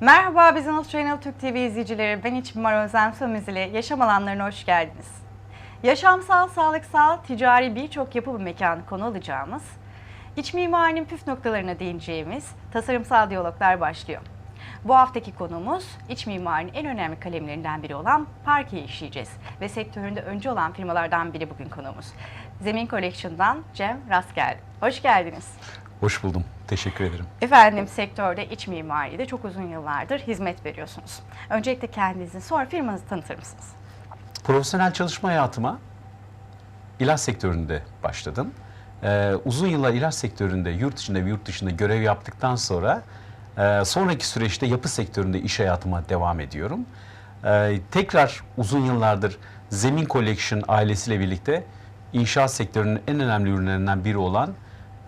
Merhaba Business Channel Türk TV izleyicileri. Ben İç Mimar Özlem Sömüz ile Yaşam Alanlarına hoş geldiniz. Yaşamsal, sağlıksal, ticari birçok yapı ve mekanı konu alacağımız, iç mimarinin püf noktalarına değineceğimiz tasarımsal diyaloglar başlıyor. Bu haftaki konumuz iç mimarinin en önemli kalemlerinden biri olan parkeyi işleyeceğiz. Ve sektöründe öncü olan firmalardan biri bugün konuğumuz. Zemin Collection'dan Cem Rast geldi. Hoş geldiniz. Hoş buldum. Teşekkür ederim. Efendim sektörde iç mimaride çok uzun yıllardır hizmet veriyorsunuz. Öncelikle kendinizi sonra firmanızı tanıtır mısınız? Profesyonel çalışma hayatıma ilaç sektöründe başladım. Ee, uzun yıllar ilaç sektöründe yurt içinde ve yurt dışında görev yaptıktan sonra e, sonraki süreçte yapı sektöründe iş hayatıma devam ediyorum. Ee, tekrar uzun yıllardır Zemin Collection ailesiyle birlikte inşaat sektörünün en önemli ürünlerinden biri olan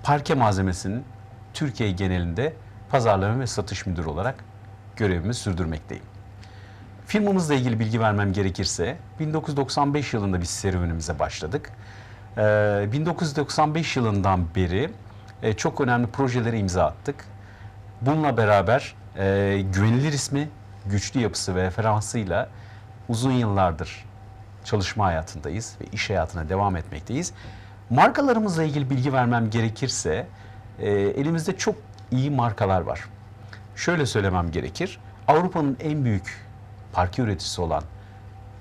parke malzemesinin Türkiye genelinde pazarlama ve satış müdürü olarak görevimi sürdürmekteyim. Firmamızla ilgili bilgi vermem gerekirse 1995 yılında biz serüvenimize başladık. Ee, 1995 yılından beri e, çok önemli projelere imza attık. Bununla beraber e, güvenilir ismi, güçlü yapısı ve referansıyla uzun yıllardır çalışma hayatındayız ve iş hayatına devam etmekteyiz. Markalarımızla ilgili bilgi vermem gerekirse e, elimizde çok iyi markalar var. Şöyle söylemem gerekir. Avrupa'nın en büyük parke üreticisi olan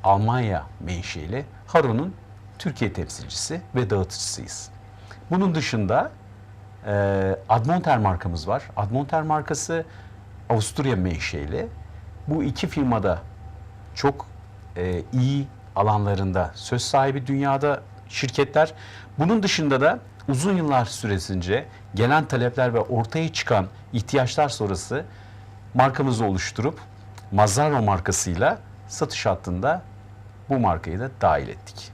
Almanya menşeli Haro'nun Türkiye temsilcisi ve dağıtıcısıyız. Bunun dışında e, Admonter markamız var. Admonter markası Avusturya menşeli. Bu iki firmada çok e, iyi alanlarında söz sahibi dünyada şirketler. Bunun dışında da uzun yıllar süresince gelen talepler ve ortaya çıkan ihtiyaçlar sonrası markamızı oluşturup Mazzaro markasıyla satış hattında bu markayı da dahil ettik.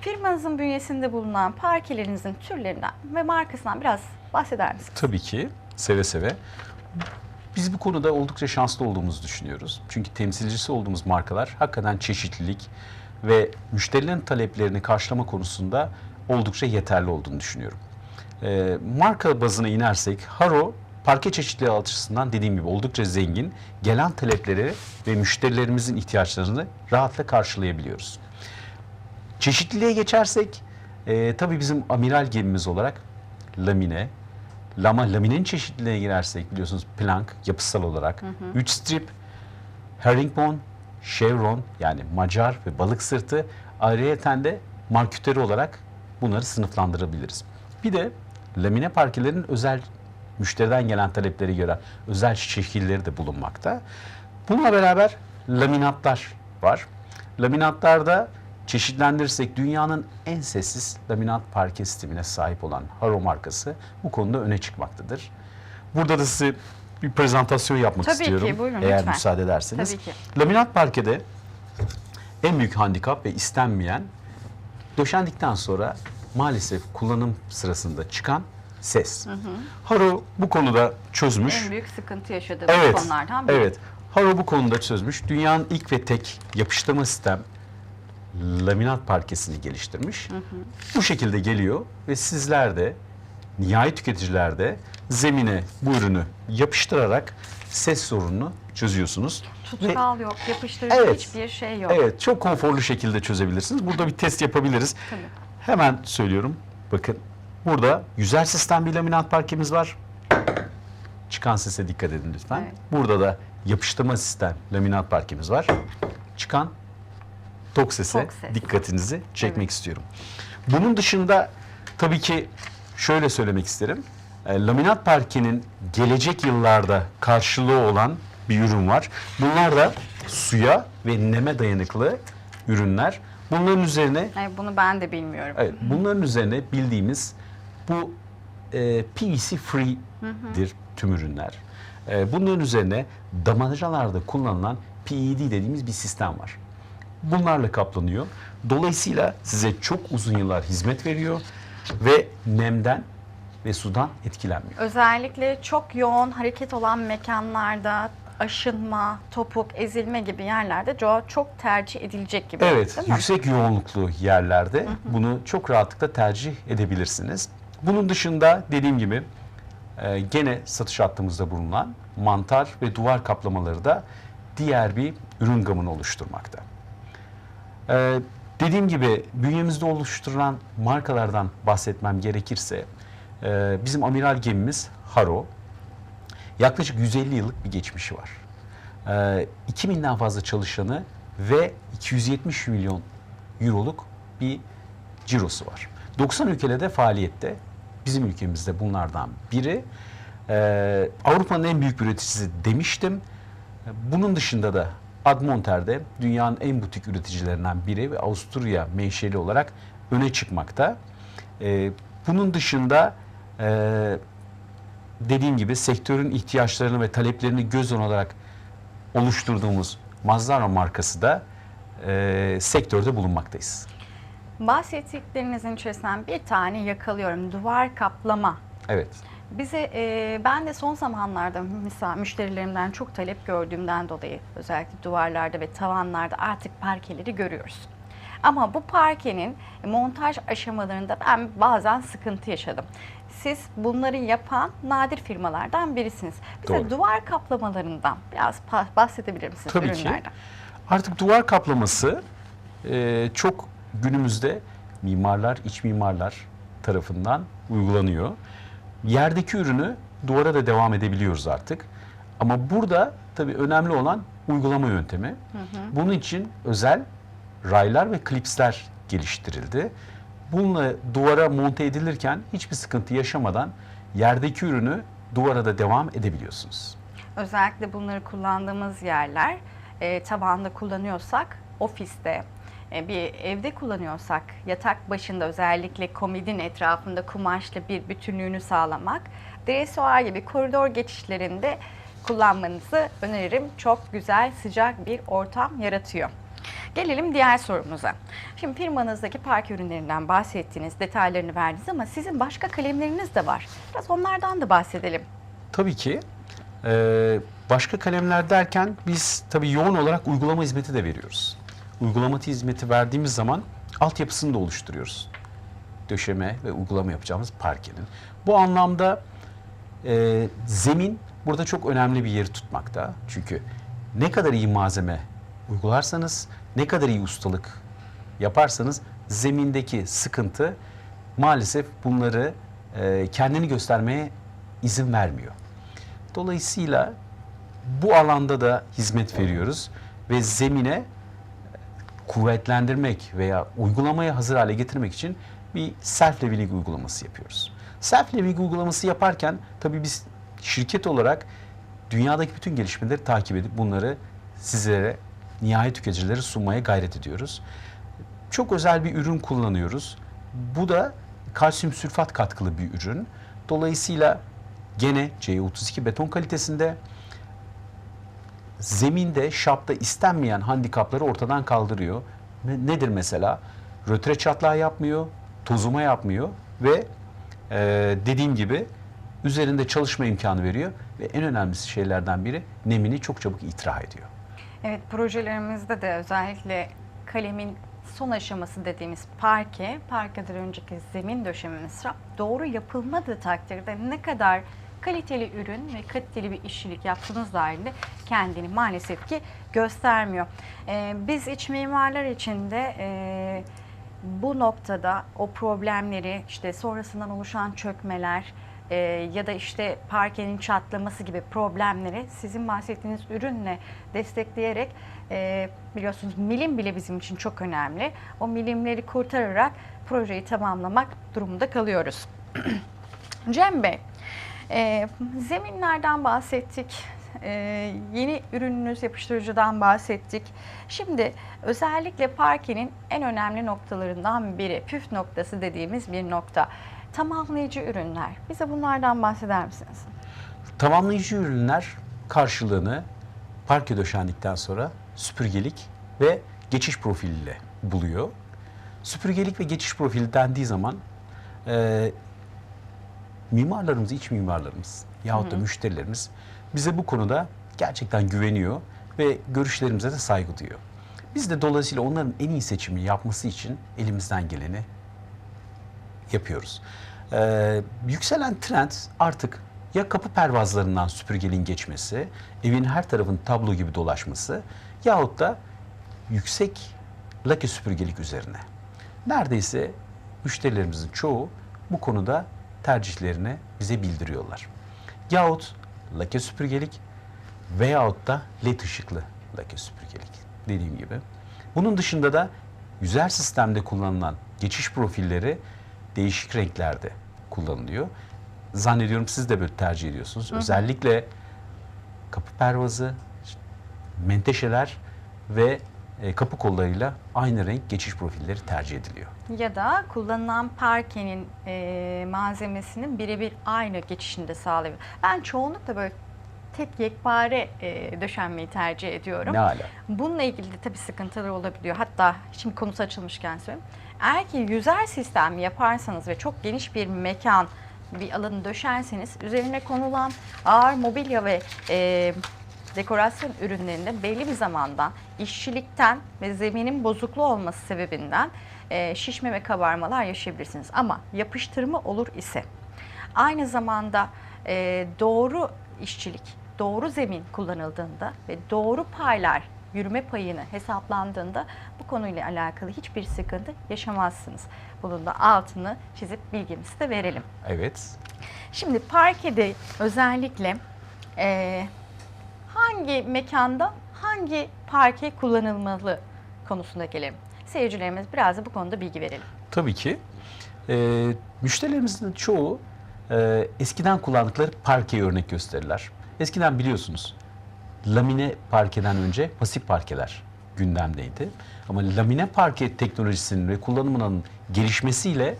Firmanızın bünyesinde bulunan parkelerinizin türlerinden ve markasından biraz bahseder misiniz? Tabii ki seve seve. Biz bu konuda oldukça şanslı olduğumuzu düşünüyoruz. Çünkü temsilcisi olduğumuz markalar hakikaten çeşitlilik ve müşterilerin taleplerini karşılama konusunda oldukça yeterli olduğunu düşünüyorum. Ee, marka bazına inersek Haro parke çeşitliliği açısından dediğim gibi oldukça zengin. Gelen talepleri ve müşterilerimizin ihtiyaçlarını rahatla karşılayabiliyoruz. Çeşitliliğe geçersek e, tabii bizim amiral gemimiz olarak lamine, lama laminenin çeşitliliğine girersek biliyorsunuz plank yapısal olarak 3 strip, herringbone, chevron yani macar ve balık sırtı ayrıyeten de marküteri olarak bunları sınıflandırabiliriz. Bir de lamine parkelerin özel müşteriden gelen taleplere göre özel şekilleri de bulunmakta. Bununla beraber laminatlar var. Laminatlarda çeşitlendirirsek dünyanın en sessiz laminat parke sistemine sahip olan Haro markası bu konuda öne çıkmaktadır. Burada da size bir prezentasyon yapmak Tabii ki, istiyorum. buyurun, eğer lütfen. müsaade ederseniz. Tabii ki. Laminat parkede en büyük handikap ve istenmeyen döşendikten sonra maalesef kullanım sırasında çıkan ses. Haro bu konuda çözmüş. En büyük sıkıntı yaşadığımız Evet. konulardan biri. Evet. Haro bu konuda çözmüş. Dünyanın ilk ve tek yapıştırma sistem laminat parkesini geliştirmiş. Bu şekilde geliyor ve sizler de nihai tüketiciler de zemine bu ürünü yapıştırarak ses sorununu çözüyorsunuz. Tutkal yok, yapıştırıcı Evet. hiçbir şey yok. Evet, çok konforlu şekilde çözebilirsiniz. Burada bir test yapabiliriz. Tabii. Hemen söylüyorum. Bakın burada yüzer sistem bir laminat parkemiz var. Çıkan sese dikkat edin lütfen. Evet. Burada da yapıştırma sistem laminat parkemiz var. Çıkan tok sese Tok ses. dikkatinizi çekmek istiyorum. Bunun dışında tabii ki şöyle söylemek isterim. E, laminat parkenin gelecek yıllarda karşılığı olan bir ürün var. Bunlar da suya ve neme dayanıklı ürünler. Bunların üzerine Yani bunu ben de bilmiyorum. Evet, bunların üzerine bildiğimiz bu e, PVC free'dir tüm ürünler. E, bunların üzerine damacanalarda kullanılan PED dediğimiz bir sistem var. Bunlarla kaplanıyor. Dolayısıyla size çok uzun yıllar hizmet veriyor ve nemden ve sudan etkilenmiyor. Özellikle çok yoğun hareket olan mekanlarda aşınma, topuk, ezilme gibi yerlerde co- çok tercih edilecek gibi. Evet, değil mi? yüksek yoğunluklu yerlerde bunu çok rahatlıkla tercih edebilirsiniz. Bunun dışında dediğim gibi e, gene satış hattımızda bulunan mantar ve duvar kaplamaları da diğer bir ürün gamını oluşturmakta. Ee, dediğim gibi bünyemizde oluşturulan markalardan bahsetmem gerekirse e, bizim amiral gemimiz Haro. Yaklaşık 150 yıllık bir geçmişi var. Ee, 2000'den fazla çalışanı ve 270 milyon euroluk bir cirosu var. 90 ülkede de faaliyette. Bizim ülkemizde bunlardan biri. Ee, Avrupa'nın en büyük üreticisi demiştim. Bunun dışında da Admonter'de dünyanın en butik üreticilerinden biri ve Avusturya menşeli olarak öne çıkmakta. Ee, bunun dışında e, dediğim gibi sektörün ihtiyaçlarını ve taleplerini göz önüne alarak oluşturduğumuz Mazzaro markası da e, sektörde bulunmaktayız. Bahsettiklerinizin içerisinden bir tane yakalıyorum. Duvar kaplama. Evet. Bize e, ben de son zamanlarda mesela müşterilerimden çok talep gördüğümden dolayı özellikle duvarlarda ve tavanlarda artık parkeleri görüyoruz. Ama bu parkenin montaj aşamalarında ben bazen sıkıntı yaşadım. Siz bunları yapan nadir firmalardan birisiniz. Bize Doğru. duvar kaplamalarından biraz bahsedebilir misiniz Tabii ki. ürünlerden? Artık duvar kaplaması e, çok günümüzde mimarlar, iç mimarlar tarafından uygulanıyor. Yerdeki ürünü duvara da devam edebiliyoruz artık. Ama burada tabii önemli olan uygulama yöntemi. Bunun için özel raylar ve klipsler geliştirildi. Bununla duvara monte edilirken hiçbir sıkıntı yaşamadan yerdeki ürünü duvara da devam edebiliyorsunuz. Özellikle bunları kullandığımız yerler e, tabanda kullanıyorsak, ofiste, bir evde kullanıyorsak, yatak başında özellikle komodin etrafında kumaşlı bir bütünlüğünü sağlamak, dresuar gibi koridor geçişlerinde kullanmanızı öneririm. Çok güzel, sıcak bir ortam yaratıyor. Gelelim diğer sorumuza. Şimdi firmanızdaki park ürünlerinden bahsettiniz, detaylarını verdiniz ama sizin başka kalemleriniz de var. Biraz onlardan da bahsedelim. Tabii ki. Ee, başka kalemler derken biz tabii yoğun olarak uygulama hizmeti de veriyoruz. Uygulama hizmeti verdiğimiz zaman altyapısını da oluşturuyoruz. Döşeme ve uygulama yapacağımız parkenin. Bu anlamda e, zemin burada çok önemli bir yeri tutmakta. Çünkü ne kadar iyi malzeme uygularsanız, ne kadar iyi ustalık yaparsanız zemindeki sıkıntı maalesef bunları e, kendini göstermeye izin vermiyor. Dolayısıyla bu alanda da hizmet veriyoruz ve zemine kuvvetlendirmek veya uygulamaya hazır hale getirmek için bir self leveling uygulaması yapıyoruz. Self leveling uygulaması yaparken tabii biz şirket olarak dünyadaki bütün gelişmeleri takip edip bunları sizlere, nihai tüketicilere sunmaya gayret ediyoruz. Çok özel bir ürün kullanıyoruz. Bu da kalsiyum sülfat katkılı bir ürün. Dolayısıyla gene C32 beton kalitesinde zeminde, şapta istenmeyen handikapları ortadan kaldırıyor. Ne- Nedir mesela? Rötre çatlağı yapmıyor, tozuma yapmıyor ve e, dediğim gibi üzerinde çalışma imkanı veriyor ve en önemli şeylerden biri nemini çok çabuk itiraf ediyor. Evet projelerimizde de özellikle kalemin son aşaması dediğimiz parke, parkeden önceki zemin döşememiz doğru yapılmadığı takdirde ne kadar kaliteli ürün ve kaliteli bir işçilik yaptığınız dahilinde kendini maalesef ki göstermiyor. Ee, biz iç mimarlar için de e, bu noktada o problemleri işte sonrasından oluşan çökmeler e, ya da işte parkenin çatlaması gibi problemleri sizin bahsettiğiniz ürünle destekleyerek e, biliyorsunuz milim bile bizim için çok önemli. O milimleri kurtararak projeyi tamamlamak durumunda kalıyoruz. Cem Bey, e, zeminlerden bahsettik. E, yeni ürününüz yapıştırıcıdan bahsettik. Şimdi özellikle parkenin en önemli noktalarından biri, püf noktası dediğimiz bir nokta. Tamamlayıcı ürünler. Bize bunlardan bahseder misiniz? Tamamlayıcı ürünler karşılığını parke döşendikten sonra süpürgelik ve geçiş profiliyle buluyor. Süpürgelik ve geçiş profili dendiği zaman e, mimarlarımız, iç mimarlarımız yahut da müşterilerimiz bize bu konuda gerçekten güveniyor ve görüşlerimize de saygı duyuyor. Biz de dolayısıyla onların en iyi seçimi yapması için elimizden geleni yapıyoruz. Ee, yükselen trend artık ya kapı pervazlarından süpürgenin geçmesi, evin her tarafın tablo gibi dolaşması yahut da yüksek lake süpürgelik üzerine. Neredeyse müşterilerimizin çoğu bu konuda tercihlerini bize bildiriyorlar. Yahut lake süpürgelik veyahut da led ışıklı lake süpürgelik dediğim gibi. Bunun dışında da yüzer sistemde kullanılan geçiş profilleri değişik renklerde kullanılıyor. Zannediyorum siz de böyle tercih ediyorsunuz. Özellikle kapı pervazı, menteşeler ve e, kapı kollarıyla aynı renk geçiş profilleri tercih ediliyor. Ya da kullanılan parkenin e, malzemesinin birebir aynı geçişini de. Ben çoğunlukla böyle tek yekpare e, döşenmeyi tercih ediyorum. Ne ala. Bununla ilgili de tabii sıkıntılar olabiliyor. Hatta şimdi konusu açılmışken söyleyeyim. Eğer ki yüzer sistem yaparsanız ve çok geniş bir mekan, bir alanı döşerseniz üzerine konulan ağır mobilya ve e, dekorasyon ürünlerinde belli bir zamanda işçilikten ve zeminin bozukluğu olması sebebinden e, şişme ve kabarmalar yaşayabilirsiniz. Ama yapıştırma olur ise aynı zamanda e, doğru işçilik, doğru zemin kullanıldığında ve doğru paylar yürüme payını hesaplandığında bu konuyla alakalı hiçbir sıkıntı yaşamazsınız. Bunun da altını çizip bilgimizi de verelim. Evet. Şimdi parkede özellikle e, hangi mekanda hangi parke kullanılmalı konusuna gelelim. Seyircilerimiz biraz da bu konuda bilgi verelim. Tabii ki. E, müşterilerimizin çoğu e, eskiden kullandıkları parkeyi örnek gösterirler. Eskiden biliyorsunuz lamine parkeden önce pasif parkeler gündemdeydi. Ama lamine parke teknolojisinin ve kullanımının gelişmesiyle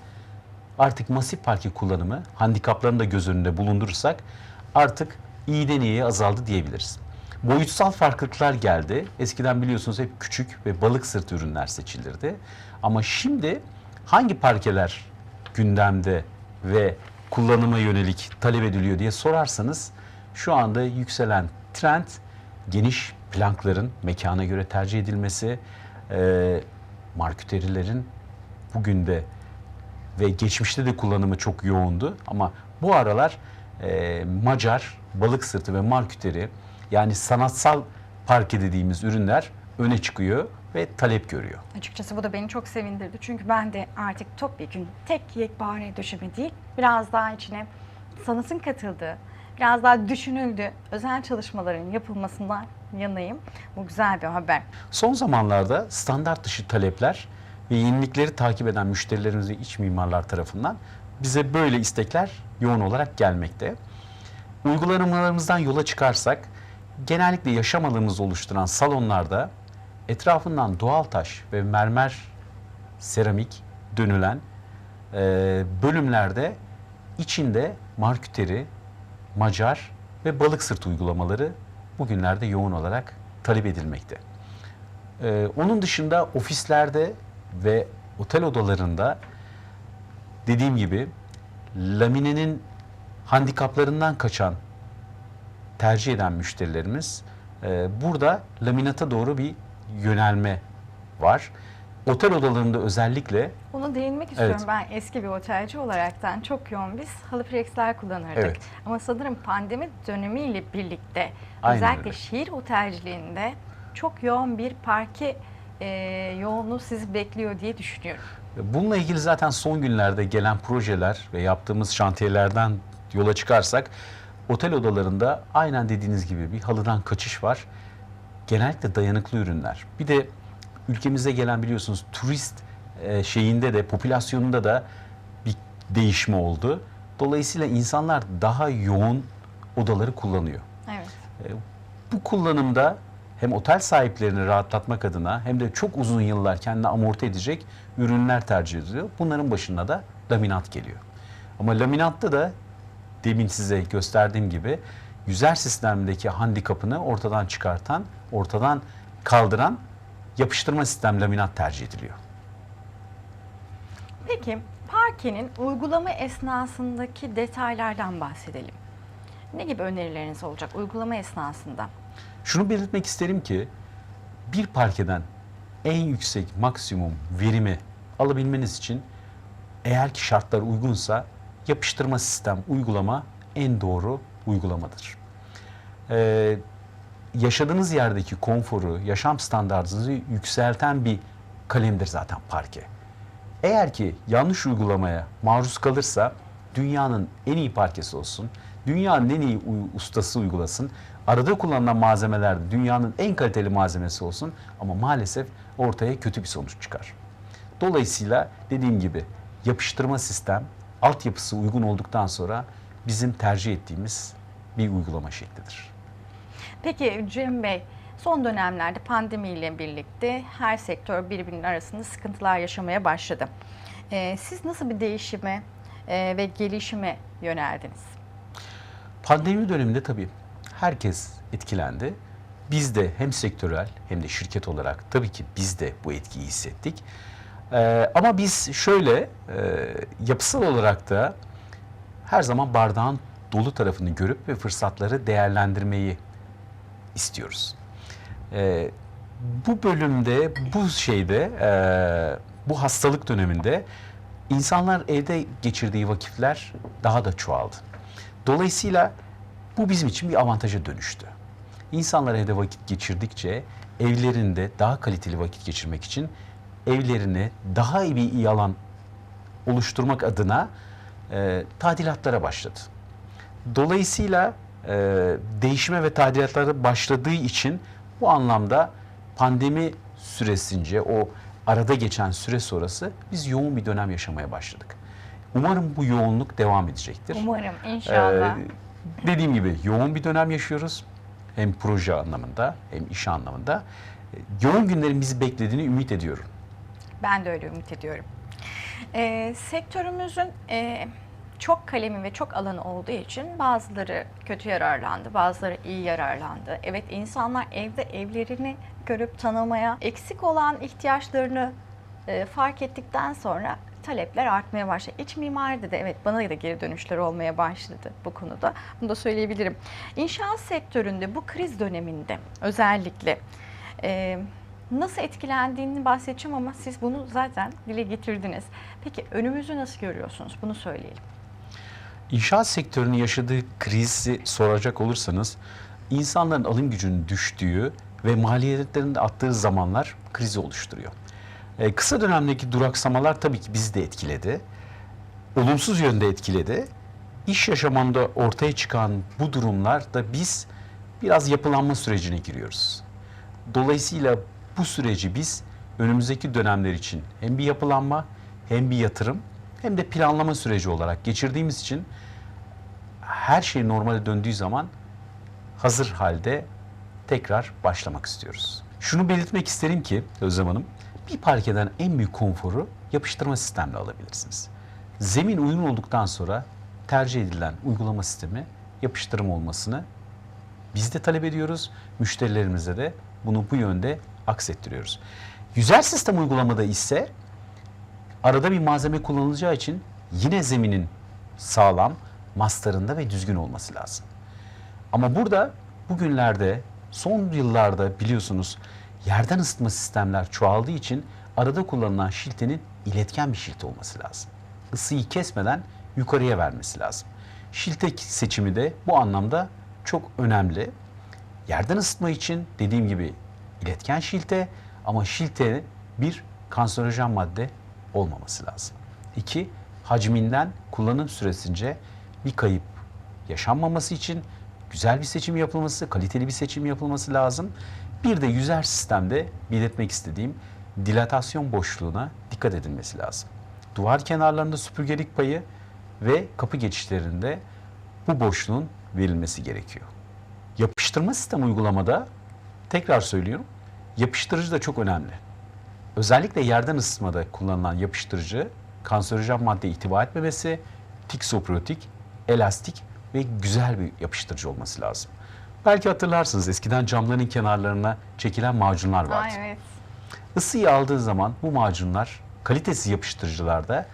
artık masif parke kullanımı handikaplarını da göz önünde bulundurursak artık iyiden iyiye azaldı diyebiliriz. Boyutsal farklılıklar geldi. Eskiden biliyorsunuz hep küçük ve balık sırtı ürünler seçilirdi. Ama şimdi hangi parkeler gündemde ve kullanıma yönelik talep ediliyor diye sorarsanız şu anda yükselen trend geniş plankların mekana göre tercih edilmesi, e, marküterilerin bugün de ve geçmişte de kullanımı çok yoğundu. Ama bu aralar e, Macar, balık sırtı ve marküteri yani sanatsal parke dediğimiz ürünler öne çıkıyor ve talep görüyor. Açıkçası bu da beni çok sevindirdi. Çünkü ben de artık topyekün tek yekpare döşeme değil, biraz daha içine sanatın katıldığı, biraz daha düşünüldüğü özel çalışmaların yapılmasından yanayım. Bu güzel bir haber. Son zamanlarda standart dışı talepler ve yenilikleri takip eden müşterilerimiz ve iç mimarlar tarafından bize böyle istekler yoğun olarak gelmekte. Uygulamalarımızdan yola çıkarsak genellikle yaşam alanımızı oluşturan salonlarda etrafından doğal taş ve mermer seramik dönülen e, bölümlerde içinde marküteri, macar ve balık sırtı uygulamaları bugünlerde yoğun olarak talep edilmekte. Ee, onun dışında ofislerde ve otel odalarında dediğim gibi laminenin handikaplarından kaçan tercih eden müşterilerimiz e, burada laminata doğru bir yönelme var. Otel odalarında özellikle Ona değinmek istiyorum. Evet. Ben eski bir otelci olaraktan çok yoğun biz halı plexler kullanırdık. Evet. Ama sanırım pandemi dönemiyle birlikte Aynen özellikle öyle. şehir otelciliğinde çok yoğun bir parke e, yoğunluğu sizi bekliyor diye düşünüyorum. Bununla ilgili zaten son günlerde gelen projeler ve yaptığımız şantiyelerden yola çıkarsak otel odalarında aynen dediğiniz gibi bir halıdan kaçış var. Genellikle dayanıklı ürünler. Bir de ülkemize gelen biliyorsunuz turist e, şeyinde de popülasyonunda da bir değişme oldu. Dolayısıyla insanlar daha yoğun odaları kullanıyor. Evet. E, Bu kullanımda hem otel sahiplerini rahatlatmak adına hem de çok uzun yıllar kendini amorti edecek ürünler tercih ediliyor. Bunların başında da laminat geliyor. Ama laminatta da demin size gösterdiğim gibi yüzer sistemdeki handikapını ortadan çıkartan, ortadan kaldıran yapıştırma sistem laminat tercih ediliyor. Peki parkenin uygulama esnasındaki detaylardan bahsedelim. Ne gibi önerileriniz olacak uygulama esnasında? Şunu belirtmek isterim ki bir parkeden en yüksek maksimum verimi alabilmeniz için eğer ki şartlar uygunsa yapıştırma sistem uygulama en doğru uygulamadır. Ee, yaşadığınız yerdeki konforu, yaşam standartınızı yükselten bir kalemdir zaten parke. Eğer ki yanlış uygulamaya maruz kalırsa dünyanın en iyi parkesi olsun, dünyanın en iyi ustası uygulasın, arada kullanılan malzemeler dünyanın en kaliteli malzemesi olsun ama maalesef ortaya kötü bir sonuç çıkar. Dolayısıyla dediğim gibi yapıştırma sistem altyapısı uygun olduktan sonra bizim tercih ettiğimiz bir uygulama şeklidir. Peki Cem Bey, son dönemlerde pandemiyle birlikte her sektör birbirinin arasında sıkıntılar yaşamaya başladı. Ee, siz nasıl bir değişime e, ve gelişime yöneldiniz? Pandemi döneminde tabii herkes etkilendi. Biz de hem sektörel hem de şirket olarak tabii ki biz de bu etkiyi hissettik. Ee, ama biz şöyle e, yapısal olarak da her zaman bardağın dolu tarafını görüp ve fırsatları değerlendirmeyi istiyoruz. Ee, bu bölümde, bu şeyde, e, bu hastalık döneminde insanlar evde geçirdiği vakitler daha da çoğaldı. Dolayısıyla bu bizim için bir avantaja dönüştü. İnsanlar evde vakit geçirdikçe evlerinde daha kaliteli vakit geçirmek için evlerini daha iyi bir iyi alan oluşturmak adına e, tadilatlara başladı. Dolayısıyla e, değişime ve tadilatlara başladığı için bu anlamda pandemi süresince o arada geçen süre sonrası biz yoğun bir dönem yaşamaya başladık. Umarım bu yoğunluk devam edecektir. Umarım, inşallah. Ee, dediğim gibi yoğun bir dönem yaşıyoruz. Hem proje anlamında hem iş anlamında. Ee, Yoğun günlerin bizi beklediğini ümit ediyorum. Ben de öyle ümit ediyorum. Ee, sektörümüzün e, çok kalemi ve çok alanı olduğu için bazıları kötü yararlandı, bazıları iyi yararlandı. Evet insanlar evde evlerini görüp tanımaya, eksik olan ihtiyaçlarını e, fark ettikten sonra talepler artmaya başladı. İç mimaride de evet bana da geri dönüşler olmaya başladı bu konuda. Bunu da söyleyebilirim. İnşaat sektöründe bu kriz döneminde özellikle e, nasıl etkilendiğini bahsedeceğim ama siz bunu zaten dile getirdiniz. Peki önümüzü nasıl görüyorsunuz? Bunu söyleyelim. İnşaat sektörünün yaşadığı krizi soracak olursanız insanların alım gücünün düştüğü ve maliyetlerin de arttığı zamanlar krizi oluşturuyor. Ee, kısa dönemdeki duraksamalar tabii ki bizi de etkiledi. Olumsuz yönde etkiledi. İş yaşamında ortaya çıkan bu durumlar da biz biraz yapılanma sürecine giriyoruz. Dolayısıyla bu süreci biz önümüzdeki dönemler için hem bir yapılanma hem bir yatırım hem de planlama süreci olarak geçirdiğimiz için her şey normale döndüğü zaman hazır halde tekrar başlamak istiyoruz. Şunu belirtmek isterim ki Özlem Hanım, bir parkeden en büyük konforu yapıştırma sistemle alabilirsiniz. Zemin uygun olduktan sonra tercih edilen uygulama sistemi yapıştırma olmasını biz de talep ediyoruz. Müşterilerimize de bunu bu yönde aksettiriyoruz. Yüzer sistem uygulamada ise arada bir malzeme kullanılacağı için yine zeminin sağlam, mastarında ve düzgün olması lazım. Ama burada bugünlerde son yıllarda biliyorsunuz yerden ısıtma sistemler çoğaldığı için arada kullanılan şiltenin iletken bir şilte olması lazım. Isıyı kesmeden yukarıya vermesi lazım. Şilte seçimi de bu anlamda çok önemli. Yerden ısıtma için dediğim gibi iletken şilte ama şilte bir kanserojen madde olmaması lazım. İki, hacminden kullanım süresince bir kayıp yaşanmaması için güzel bir seçim yapılması, kaliteli bir seçim yapılması lazım. Bir de yüzer sistemde belirtmek istediğim dilatasyon boşluğuna dikkat edilmesi lazım. Duvar kenarlarında süpürgelik payı ve kapı geçişlerinde bu boşluğun verilmesi gerekiyor. Yapıştırma sistem uygulamada tekrar söylüyorum yapıştırıcı da çok önemli. Özellikle yerden ısıtmada kullanılan yapıştırıcı kanserojen madde ihtiva etmemesi, tiksoprotik, elastik ve güzel bir yapıştırıcı olması lazım. Belki hatırlarsınız eskiden camların kenarlarına çekilen macunlar vardı. Aa, evet. Isıyı aldığı zaman bu macunlar kalitesiz yapıştırıcılarda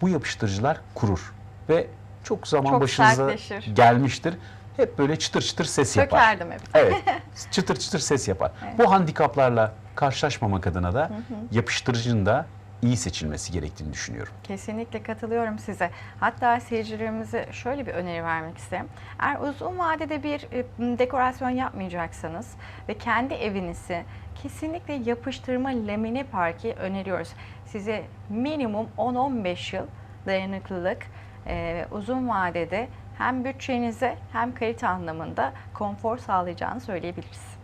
bu yapıştırıcılar kurur ve çok zaman Çok başınıza sertleşir. gelmiştir. Hep böyle çıtır çıtır ses yapar. Sökerdim hep. Evet. çıtır çıtır ses yapar. Bu handikaplarla karşılaşmamak adına da yapıştırıcının da iyi seçilmesi gerektiğini düşünüyorum. Kesinlikle katılıyorum size. Hatta seyircilerimize şöyle bir öneri vermek isterim. Eğer uzun vadede bir e, dekorasyon yapmayacaksanız ve kendi evinizi kesinlikle yapıştırma lamine parke öneriyoruz. Size minimum 10-15 yıl dayanıklılık e, uzun vadede hem bütçenize hem kalite anlamında konfor sağlayacağını söyleyebiliriz.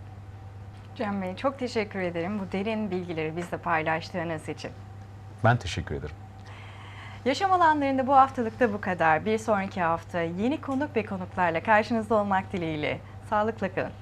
Cem Bey çok teşekkür ederim bu derin bilgileri bizle paylaştığınız için. Ben teşekkür ederim. Yaşam alanlarında bu haftalıkta bu kadar. Bir sonraki hafta yeni konuk ve konuklarla karşınızda olmak dileğiyle. Sağlıkla kalın.